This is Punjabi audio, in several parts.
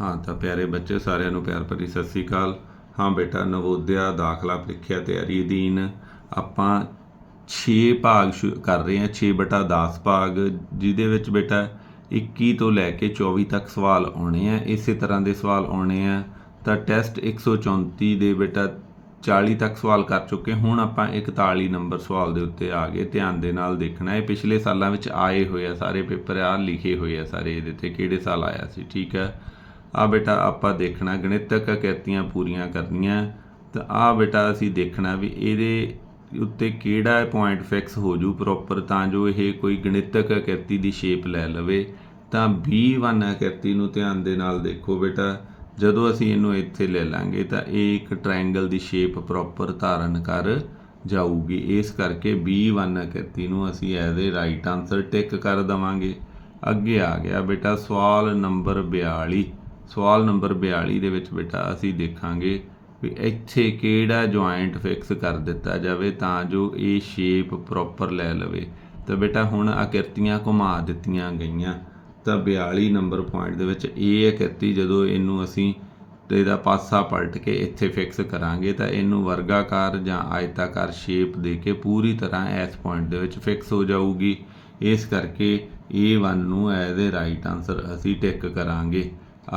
ਹਾਂ ਤਾਂ ਪਿਆਰੇ ਬੱਚੇ, ਸਾਰਿਆਂ ਨੂੰ ਪਿਆਰ ਭਰੀ ਸਤਿ ਸ੍ਰੀ ਅਕਾਲ। ਹਾਂ ਬੇਟਾ, ਨਵੋਦਿਆ ਦਾਖਲਾ ਪ੍ਰੀਖਿਆ ਤਿਆਰੀ ਅਧੀਨ ਆਪਾਂ 6 ਭਾਗ ਸ਼ੁ- ਕਰ ਰਹੇ ਹਾਂ 6 ਬਟਾ 10 ਭਾਗ, ਜਿਹਦੇ ਵਿੱਚ ਬੇਟਾ 21 ਤੋਂ ਲੈ ਕੇ 24 ਤੱਕ ਸਵਾਲ ਆਉਣੇ ਆ। ਇਸੇ ਤਰ੍ਹਾਂ ਦੇ ਸਵਾਲ ਆਉਣੇ ਆ ਤਾਂ ਟੈਸਟ 134 ਦੇ ਬੇਟਾ 40 ਤੱਕ ਸਵਾਲ ਕਰ ਚੁੱਕੇ ਹੁਣ ਆਪਾਂ 41 ਨੰਬਰ ਸਵਾਲ ਦੇ ਉੱਤੇ ਆ ਗਏ। ਧਿਆਨ ਦੇ ਨਾਲ ਦੇਖਣਾ ਹੈ। ਪਿਛਲੇ ਸਾਲਾਂ ਵਿੱਚ ਆਏ ਹੋਏ ਆ ਸਾਰੇ ਪੇਪਰ ਆ ਲਿਖੇ ਹੋਏ ਆ ਸਾਰੇ ਇਹਦੇ ਤੇ ਕਿਹੜੇ ਸਾਲ ਆਇਆ ਸੀ, ਠੀਕ ਹੈ? ਆ ਬੇਟਾ ਆਪਾਂ ਦੇਖਣਾ, ਗਣਿਤਕ ਅਕੈਤੀਆਂ ਪੂਰੀਆਂ ਕਰਨੀਆਂ। ਤਾਂ ਆ ਬੇਟਾ ਅਸੀਂ ਦੇਖਣਾ ਵੀ ਇਹਦੇ ਉੱਤੇ ਕਿਹੜਾ ਪੁਆਇੰਟ ਫਿਕਸ ਹੋ ਜੂ ਪ੍ਰੋਪਰ ਤਾਂ ਜੋ ਇਹ ਕੋਈ ਗਣਿਤਕ ਅਕੈਤੀ ਦੀ ਸ਼ੇਪ ਲੈ ਲਵੇ। ਤਾਂ B1 ਅਕੈਤੀ ਨੂੰ ਧਿਆਨ ਦੇ ਨਾਲ ਦੇਖੋ ਬੇਟਾ, ਜਦੋਂ ਅਸੀਂ ਇਹਨੂੰ ਇੱਥੇ ਲੈ ਲਾਂਗੇ ਤਾਂ ਇਹ ਇੱਕ ਟ੍ਰਾਇੰਗਲ ਦੀ ਸ਼ੇਪ ਪ੍ਰੋਪਰ ਧਾਰਨ ਕਰ ਜਾਊਗੀ। ਇਸ ਕਰਕੇ B1 ਅਕੈਤੀ ਨੂੰ ਅਸੀਂ as a right answer tick ਕਰ ਦਵਾਂਗੇ। ਅੱਗੇ ਆ ਗਿਆ ਬੇਟਾ ਸਵਾਲ ਨੰਬਰ 42 ਸਵਾਲ ਨੰਬਰ 42 ਦੇ ਵਿੱਚ ਬੇਟਾ, ਅਸੀਂ ਦੇਖਾਂਗੇ ਵੀ ਇੱਥੇ ਕਿਹੜਾ ਜੁਆਇੰਟ ਫਿਕਸ ਕਰ ਦਿੱਤਾ ਜਾਵੇ ਤਾਂ ਜੋ ਇਹ ਸ਼ੇਪ ਪ੍ਰੋਪਰ ਲੈ ਲਵੇ। ਤਾਂ ਬੇਟਾ, ਹੁਣ ਆਕਿਰਤੀਆਂ ਘੁਮਾ ਦਿੱਤੀਆਂ ਗਈਆਂ। ਤਾਂ 42 ਨੰਬਰ ਪੁਆਇੰਟ ਦੇ ਵਿੱਚ ਇਹ ਆਕਿਰਤੀ ਜਦੋਂ ਇਹਨੂੰ ਅਸੀਂ ਤੇ ਇਹਦਾ ਪਾਸਾ ਪਲਟ ਕੇ ਇੱਥੇ ਫਿਕਸ ਕਰਾਂਗੇ ਤਾਂ ਇਹਨੂੰ ਵਰਗਾਕਾਰ ਜਾਂ ਆਇਤਾਕਾਰ ਸ਼ੇਪ ਦੇ ਕੇ ਪੂਰੀ ਤਰ੍ਹਾਂ ਇਸ ਪੁਆਇੰਟ ਦੇ ਵਿੱਚ ਫਿਕਸ ਹੋ ਜਾਊਗੀ। ਇਸ ਕਰਕੇ A1 ਨੂੰ ਐਜ਼ ਅ ਰਾਈਟ ਆਨਸਰ ਅਸੀਂ ਟਿਕ ਕਰਾਂਗੇ।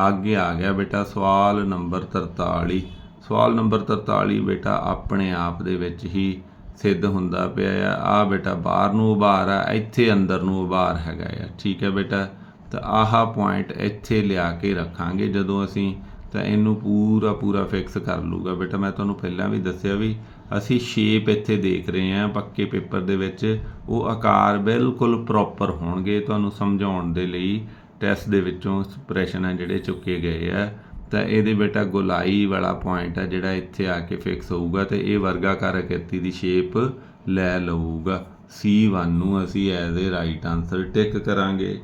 ਅੱਗੇ ਆ ਗਿਆ ਬੇਟਾ ਸਵਾਲ ਨੰਬਰ 43 ਸਵਾਲ ਨੰਬਰ 43 ਬੇਟਾ ਆਪਣੇ ਆਪ ਦੇ ਵਿੱਚ ਹੀ ਸਿੱਧ ਹੁੰਦਾ ਪਿਆ ਆ। ਆ ਬੇਟਾ ਬਾਹਰ ਨੂੰ ਉਭਾਰ ਆ, ਇੱਥੇ ਅੰਦਰ ਨੂੰ ਉਭਾਰ ਹੈਗਾ ਆ। ਠੀਕ ਹੈ ਬੇਟਾ? ਤਾਂ ਆਹ ਪੁਆਇੰਟ ਇੱਥੇ ਲਿਆ ਕੇ ਰੱਖਾਂਗੇ। ਜਦੋਂ ਅਸੀਂ ਤਾਂ ਇਹਨੂੰ ਪੂਰਾ ਪੂਰਾ ਫਿਕਸ ਕਰ ਲੂਗਾ ਬੇਟਾ ਮੈਂ ਤੁਹਾਨੂੰ ਪਹਿਲਾਂ ਵੀ ਦੱਸਿਆ ਵੀ ਅਸੀਂ ਸ਼ੇਪ ਇੱਥੇ ਦੇਖ ਰਹੇ ਹਾਂ, ਪੱਕੇ ਪੇਪਰ ਦੇ ਵਿੱਚ। ਉਹ ਆਕਾਰ ਬਿਲਕੁਲ ਪ੍ਰੋਪਰ ਹੋਣਗੇ ਤੁਹਾਨੂੰ ਸਮਝਾਉਣ ਦੇ ਲਈ। ਟੈਸਟ ਦੇ ਵਿੱਚੋਂ ਪ੍ਰੈਸ਼ਨ ਆ ਜਿਹੜੇ ਚੁੱਕੇ ਗਏ ਆ। ਤਾਂ ਇਹਦੇ ਬੇਟਾ ਗੋਲਾਈ ਵਾਲਾ ਪੁਆਇੰਟ ਆ ਜਿਹੜਾ ਇੱਥੇ ਆ ਕੇ ਫਿਕਸ ਹੋਊਗਾ ਤੇ ਇਹ ਵਰਗਾਕਾਰ ਆਕ੍ਰਿਤੀ ਦੀ ਸ਼ੇਪ ਲੈ ਲਊਗਾ। C1 ਨੂੰ ਅਸੀਂ as a right answer tick ਕਰਾਂਗੇ।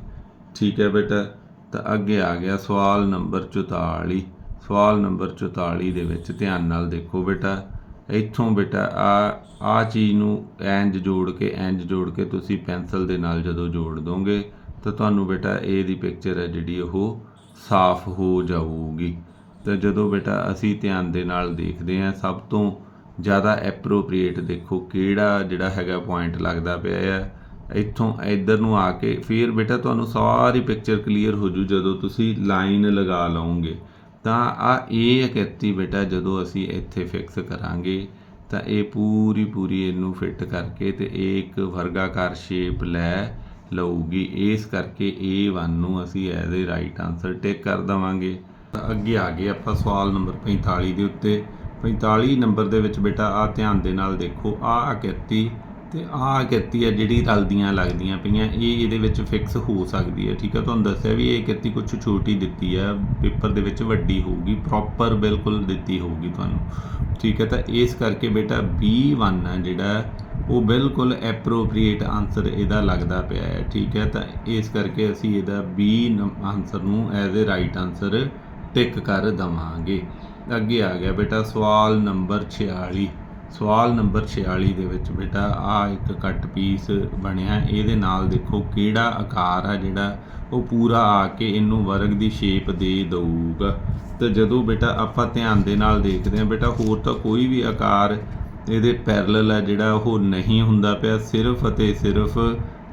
ਠੀਕ ਹੈ ਬੇਟਾ, ਤਾਂ ਅੱਗੇ ਆ ਗਿਆ ਸਵਾਲ ਨੰਬਰ 44 ਸਵਾਲ ਨੰਬਰ 44 ਦੇ ਵਿੱਚ ਧਿਆਨ ਨਾਲ ਦੇਖੋ ਬੇਟਾ, ਇੱਥੋਂ ਬੇਟਾ ਆ ਆ ਚੀਜ਼ ਨੂੰ ਇੰਜ ਜੋੜ ਕੇ ਇੰਜ ਜੋੜ ਕੇ ਤੁਸੀਂ ਪੈਨਸਲ ਦੇ ਨਾਲ ਜਦੋਂ ਜੋੜ ਦੋਗੇ ਤਾਂ ਤੁਹਾਨੂੰ ਬੇਟਾ ਇਹ ਦੀ ਪਿਕਚਰ ਹੈ ਜਿਹੜੀ ਉਹ ਸਾਫ਼ ਹੋ ਜਾਊਗੀ। ਤਾਂ ਜਦੋਂ ਬੇਟਾ ਅਸੀਂ ਧਿਆਨ ਦੇ ਨਾਲ ਦੇਖਦੇ ਹਾਂ, ਸਭ ਤੋਂ ਜ਼ਿਆਦਾ ਐਪਰੋਪ੍ਰੀਏਟ ਦੇਖੋ ਕਿਹੜਾ ਜਿਹੜਾ ਹੈਗਾ ਪੁਆਇੰਟ ਲੱਗਦਾ ਪਿਆ ਹੈ ਇੱਥੋਂ ਇੱਧਰ ਨੂੰ ਆ ਕੇ ਫਿਰ ਬੇਟਾ ਤੁਹਾਨੂੰ ਸਾਰੀ ਪਿਕਚਰ ਕਲੀਅਰ ਹੋ ਜੂ ਜਦੋਂ ਤੁਸੀਂ ਲਾਈਨ ਲਗਾ ਲਓਗੇ। ਤਾਂ ਆ ਇਹ ਆਕ੍ਰਿਤੀ ਬੇਟਾ ਜਦੋਂ ਅਸੀਂ ਇੱਥੇ ਫਿਕਸ ਕਰਾਂਗੇ, ਤਾਂ ਇਹ ਪੂਰੀ ਪੂਰੀ ਇਹਨੂੰ ਫਿੱਟ ਕਰਕੇ ਤੇ ਇਹ ਇੱਕ ਵਰਗਾਕਾਰ ਸ਼ੇਪ ਲੈ ਲਊਗੀ। ਇਸ ਕਰਕੇ A1 ਨੂੰ ਅਸੀਂ as a right answer tick ਕਰ ਦਵਾਂਗੇ। ਤਾਂ ਅੱਗੇ ਆ ਗਏ ਆਪਾਂ ਸਵਾਲ ਨੰਬਰ 45 ਦੇ ਉੱਤੇ। 45 ਨੰਬਰ ਦੇ ਵਿੱਚ ਬੇਟਾ ਆ ਧਿਆਨ ਦੇ ਨਾਲ ਦੇਖੋ ਆ ਆਕ੍ਰਿਤੀ ਤੇ ਆ ਆਕ੍ਰਿਤੀ ਹੈ ਜਿਹੜੀ ਰਲਦੀਆਂ ਲੱਗਦੀਆਂ ਪਈਆਂ, ਇਹ ਇਹਦੇ ਵਿੱਚ ਫਿਕਸ ਹੋ ਸਕਦੀ ਹੈ ਠੀਕ ਹੈ ਤੁਹਾਨੂੰ ਦੱਸਿਆ ਵੀ ਇਹ ਆਕ੍ਰਿਤੀ ਕੁਝ ਛੋਟੀ ਦਿੱਤੀ ਹੈ ਪੇਪਰ ਦੇ ਵਿੱਚ ਵੱਡੀ ਹੋਊਗੀ ਪ੍ਰੋਪਰ ਬਿਲਕੁਲ ਦਿੱਤੀ ਹੋਊਗੀ ਤੁਹਾਨੂੰ। ਠੀਕ ਹੈ ਤਾਂ ਇਸ ਕਰਕੇ ਬੇਟਾ B1 ਹੈ ਜਿਹੜਾ ਉਹ ਬਿਲਕੁਲ ਐਪਰੋਪ੍ਰੀਏਟ ਆਨਸਰ ਇਹਦਾ ਲੱਗਦਾ ਪਿਆ ਹੈ, ਠੀਕ ਹੈ? ਤਾਂ ਇਸ ਕਰਕੇ ਅਸੀਂ ਇਹਦਾ B ਆਨਸਰ ਨੂੰ as a right answer tick ਕਰ ਦਵਾਂਗੇ। ਅੱਗੇ ਆ ਗਿਆ ਬੇਟਾ ਸਵਾਲ ਨੰਬਰ 46 ਸਵਾਲ ਨੰਬਰ 46 ਦੇ ਵਿੱਚ ਬੇਟਾ ਆ ਇੱਕ ਕੱਟ ਪੀਸ ਬਣਿਆ। ਇਹਦੇ ਨਾਲ ਦੇਖੋ ਕਿਹੜਾ ਆਕਾਰ ਆ ਜਿਹੜਾ ਉਹ ਪੂਰਾ ਆ ਕੇ ਇਹਨੂੰ ਵਰਗ ਦੀ ਸ਼ੇਪ ਦੇ ਦਊਗਾ। ਤੇ ਜਦੋਂ ਬੇਟਾ ਆਪਾਂ ਧਿਆਨ ਦੇ ਨਾਲ ਦੇਖਦੇ ਹਾਂ ਬੇਟਾ ਹੋਰ ਤਾਂ ਕੋਈ ਵੀ ਆਕਾਰ ਇਹਦੇ ਪੈਰਲਲ ਹੈ ਜਿਹੜਾ ਉਹ ਨਹੀਂ ਹੁੰਦਾ ਪਿਆ, ਸਿਰਫ ਅਤੇ ਸਿਰਫ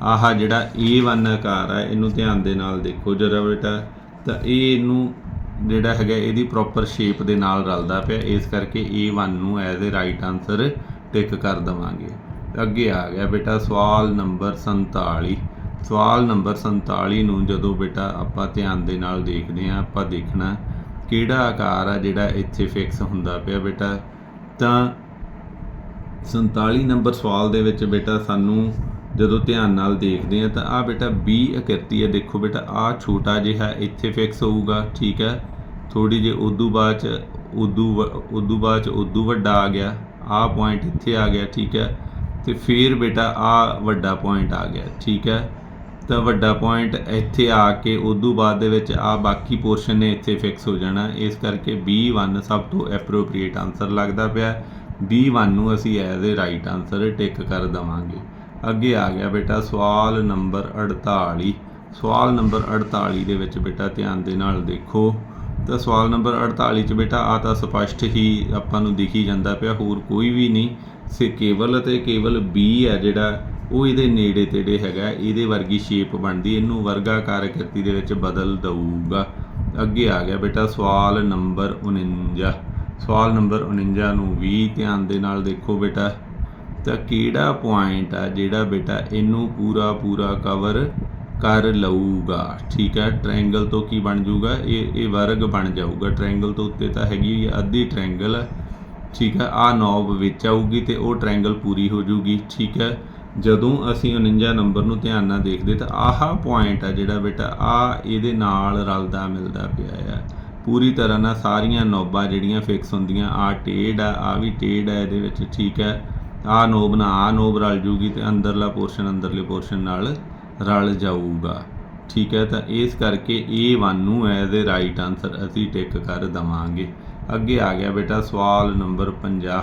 ਆਹ ਜਿਹੜਾ A1 ਆਕਾਰ ਹੈ ਇਹਨੂੰ ਧਿਆਨ ਦੇ ਨਾਲ ਦੇਖੋ ਜਰਾ ਬੇਟਾ। ਤਾਂ ਇਹ ਇਹਨੂੰ ਜਿਹੜਾ ਹੈਗਾ, ਇਹਦੀ ਪ੍ਰੋਪਰ ਸ਼ੇਪ ਦੇ ਨਾਲ ਰਲਦਾ ਪਿਆ। ਇਸ ਕਰਕੇ A1 ਨੂੰ as a right answer tick ਕਰ ਦਵਾਂਗੇ। ਅੱਗੇ ਆ ਗਿਆ ਬੇਟਾ ਸਵਾਲ ਨੰਬਰ 47 ਸਵਾਲ ਨੰਬਰ 47 ਨੂੰ ਜਦੋਂ ਬੇਟਾ ਆਪਾਂ ਧਿਆਨ ਦੇ ਨਾਲ ਦੇਖਦੇ ਹਾਂ, ਆਪਾਂ ਦੇਖਣਾ ਕਿਹੜਾ ਆਕਾਰ ਆ ਜਿਹੜਾ ਇੱਥੇ ਫਿਕਸ ਹੁੰਦਾ ਪਿਆ ਬੇਟਾ। ਤਾਂ 47 ਨੰਬਰ ਸਵਾਲ ਦੇ ਵਿੱਚ ਬੇਟਾ ਸਾਨੂੰ ਜਦੋਂ ਧਿਆਨ ਨਾਲ ਦੇਖਦੇ ਆ ਤਾਂ ਆ ਬੇਟਾ B ਅਕਿਰਤੀ ਹੈ ਦੇਖੋ ਬੇਟਾ ਆ ਛੋਟਾ ਜਿਹਾ ਇੱਥੇ ਫਿਕਸ ਹੋਊਗਾ, ਠੀਕ ਹੈ ਥੋੜੀ ਜਿਹੀ ਉਦੋਂ ਬਾਅਦ ਚ ਉਦੋਂ ਉਦੋਂ ਬਾਅਦ ਚ ਉਦੋਂ ਵੱਡਾ ਆ ਗਿਆ ਆ ਪੁਆਇੰਟ ਇੱਥੇ ਆ ਗਿਆ, ਠੀਕ ਹੈ ਤੇ ਫਿਰ ਬੇਟਾ ਆ ਵੱਡਾ ਪੁਆਇੰਟ ਆ ਗਿਆ, ਠੀਕ ਹੈ ਤਾਂ ਵੱਡਾ ਪੁਆਇੰਟ ਇੱਥੇ ਆ ਕੇ ਉਦੋਂ ਬਾਅਦ ਦੇ ਵਿੱਚ ਆ ਬਾਕੀ ਪੋਰਸ਼ਨ ਨੇ ਇੱਥੇ ਫਿਕਸ ਹੋ ਜਾਣਾ, ਇਸ ਕਰਕੇ B1 ਸਭ ਤੋਂ ਐਪਰੋਪ੍ਰੀਏਟ ਆਨਸਰ ਲੱਗਦਾ ਪਿਆ। B1 ਨੂੰ ਅਸੀਂ as a right answer tick ਕਰ ਦਵਾਂਗੇ। ਅੱਗੇ ਆ ਗਿਆ ਬੇਟਾ ਸਵਾਲ ਨੰਬਰ 48 ਸਵਾਲ ਨੰਬਰ 48 ਦੇ ਵਿੱਚ ਬੇਟਾ ਧਿਆਨ ਦੇ ਨਾਲ ਦੇਖੋ। ਤਾਂ ਸਵਾਲ ਨੰਬਰ 48 ਚ ਬੇਟਾ ਆ ਤਾਂ ਸਪਸ਼ਟ ਹੀ ਆਪਾਂ ਨੂੰ ਦਿਖੀ ਜਾਂਦਾ ਪਿਆ, ਹੋਰ ਕੋਈ ਵੀ ਨਹੀਂ। ਸੇ ਕੇਵਲ ਅਤੇ ਕੇਵਲ B ਹੈ ਜਿਹੜਾ, ਉਹ ਇਹਦੇ ਨੇੜੇ ਤੇੜੇ ਹੈਗਾ, ਇਹਦੇ ਵਰਗੀ ਸ਼ੇਪ ਬਣਦੀ, ਇਹਨੂੰ ਵਰਗਾਕਾਰ ਆਕ੍ਰਿਤੀ ਦੇ ਵਿੱਚ ਬਦਲ ਦਊਗਾ। ਅੱਗੇ ਆ ਗਿਆ ਬੇਟਾ ਸਵਾਲ ਨੰਬਰ 49 ਸਵਾਲ ਨੰਬਰ 49 ਨੂੰ ਵੀ ਧਿਆਨ ਦੇ ਨਾਲ ਦੇਖੋ ਬੇਟਾ। ਤਾਂ ਕਿਹੜਾ ਪੁਆਇੰਟ ਆ ਜਿਹੜਾ ਬੇਟਾ ਇਹਨੂੰ ਪੂਰਾ ਪੂਰਾ ਕਵਰ ਕਰ ਲਊਗਾ? ਠੀਕ ਹੈ ਟ੍ਰਾਇੰਗਲ ਤੋਂ ਕੀ ਬਣ ਜਾਊਗਾ? ਇਹ ਇਹ ਵਰਗ ਬਣ ਜਾਊਗਾ। ਟ੍ਰਾਇੰਗਲ ਤੋਂ ਉੱਤੇ ਤਾਂ ਹੈਗੀ ਅੱਧੀ ਟ੍ਰਾਇੰਗਲ ਹੈ ਠੀਕ ਹੈ ਆ ਨੌਬ ਵਿੱਚ ਆਊਗੀ ਤੇ ਉਹ ਟ੍ਰਾਇੰਗਲ ਪੂਰੀ ਹੋ ਜਾਊਗੀ। ਠੀਕ ਹੈ, ਜਦੋਂ ਅਸੀਂ 49 ਨੰਬਰ ਨੂੰ ਧਿਆਨ ਨਾਲ ਦੇਖਦੇ ਤਾਂ ਆਹ ਪੁਆਇੰਟ ਆ ਜਿਹੜਾ ਬੇਟਾ ਆ ਇਹਦੇ ਨਾਲ ਰਲਦਾ ਮਿਲਦਾ ਪਿਆ ਆ। ਪੂਰੀ ਤਰ੍ਹਾਂ ਨਾਲ ਸਾਰੀਆਂ ਨੋਬਾਂ ਜਿਹੜੀਆਂ ਫਿਕਸ ਹੁੰਦੀਆਂ ਆ ਟੇਡ ਆ ਆ ਵੀ ਟੇਡ ਹੈ ਇਹਦੇ ਵਿੱਚ, ਠੀਕ ਹੈ। ਆ ਨੋਬ ਨਾਲ ਆ ਨੋਬ ਰਲ ਜੂਗੀ ਤੇ ਅੰਦਰਲਾ ਪੋਰਸ਼ਨ ਅੰਦਰਲੇ ਪੋਰਸ਼ਨ ਨਾਲ ਰਲ ਜਾਊਗਾ। ਠੀਕ ਹੈ, ਤਾਂ ਇਸ ਕਰਕੇ A1 ਨੂੰ ਐਜ਼ ਅ ਰਾਈਟ ਆਨਸਰ ਅਸੀਂ ਟਿਕ ਕਰ ਦਵਾਂਗੇ। ਅੱਗੇ ਆ ਗਿਆ ਬੇਟਾ ਸਵਾਲ ਨੰਬਰ 50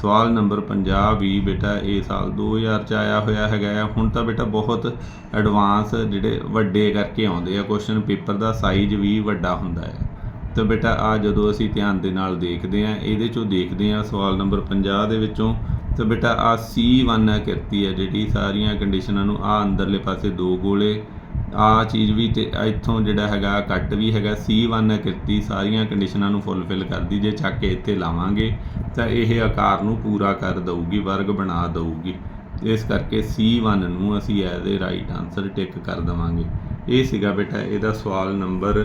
ਸਵਾਲ ਨੰਬਰ 50 ਵੀ ਬੇਟਾ ਇਹ ਸਾਲ 2000 ਚ ਆਇਆ ਹੋਇਆ ਹੈਗਾ ਆ। ਹੁਣ ਤਾਂ ਬੇਟਾ ਬਹੁਤ ਐਡਵਾਂਸ ਜਿਹੜੇ ਵੱਡੇ ਕਰਕੇ ਆਉਂਦੇ ਆ ਕੁਐਸਚਨ ਪੇਪਰ ਦਾ ਸਾਈਜ਼ ਵੀ ਵੱਡਾ ਹੁੰਦਾ ਹੈ। ਤਾਂ ਬੇਟਾ ਆ ਜਦੋਂ ਅਸੀਂ ਧਿਆਨ ਦੇ ਨਾਲ ਦੇਖਦੇ ਆ ਇਹਦੇ ਚੋਂ ਦੇਖਦੇ ਆ ਸਵਾਲ ਨੰਬਰ 50 ਦੇ ਵਿੱਚੋਂ, ਤਾਂ ਬੇਟਾ ਆ C1 ਆਕ੍ਰਿਤੀ ਹੈ ਜਿਹੜੀ ਸਾਰੀਆਂ ਕੰਡੀਸ਼ਨਾਂ ਨੂੰ ਆ ਅੰਦਰਲੇ ਪਾਸੇ ਦੋ ਗੋਲੇ ਆ ਚੀਜ਼ ਵੀ ਤੇ ਇੱਥੋਂ ਜਿਹੜਾ ਹੈਗਾ ਕੱਟ ਵੀ ਹੈਗਾ C1 ਕਿਰਤੀ, ਸਾਰੀਆਂ ਕੰਡੀਸ਼ਨਾਂ ਨੂੰ ਫੁੱਲਫਿਲ ਕਰਦੀ, ਜੇ ਚੱਕ ਕੇ ਇੱਥੇ ਲਾਵਾਂਗੇ, ਤਾਂ ਇਹ ਆਕਾਰ ਨੂੰ ਪੂਰਾ ਕਰ ਦਊਗੀ, ਵਰਗ ਬਣਾ ਦਊਗੀ। ਇਸ ਕਰਕੇ C1 ਨੂੰ ਅਸੀਂ as a right answer tick ਕਰ ਦਵਾਂਗੇ। ਇਹ ਸੀਗਾ ਬੇਟਾ, ਇਹਦਾ ਸਵਾਲ ਨੰਬਰ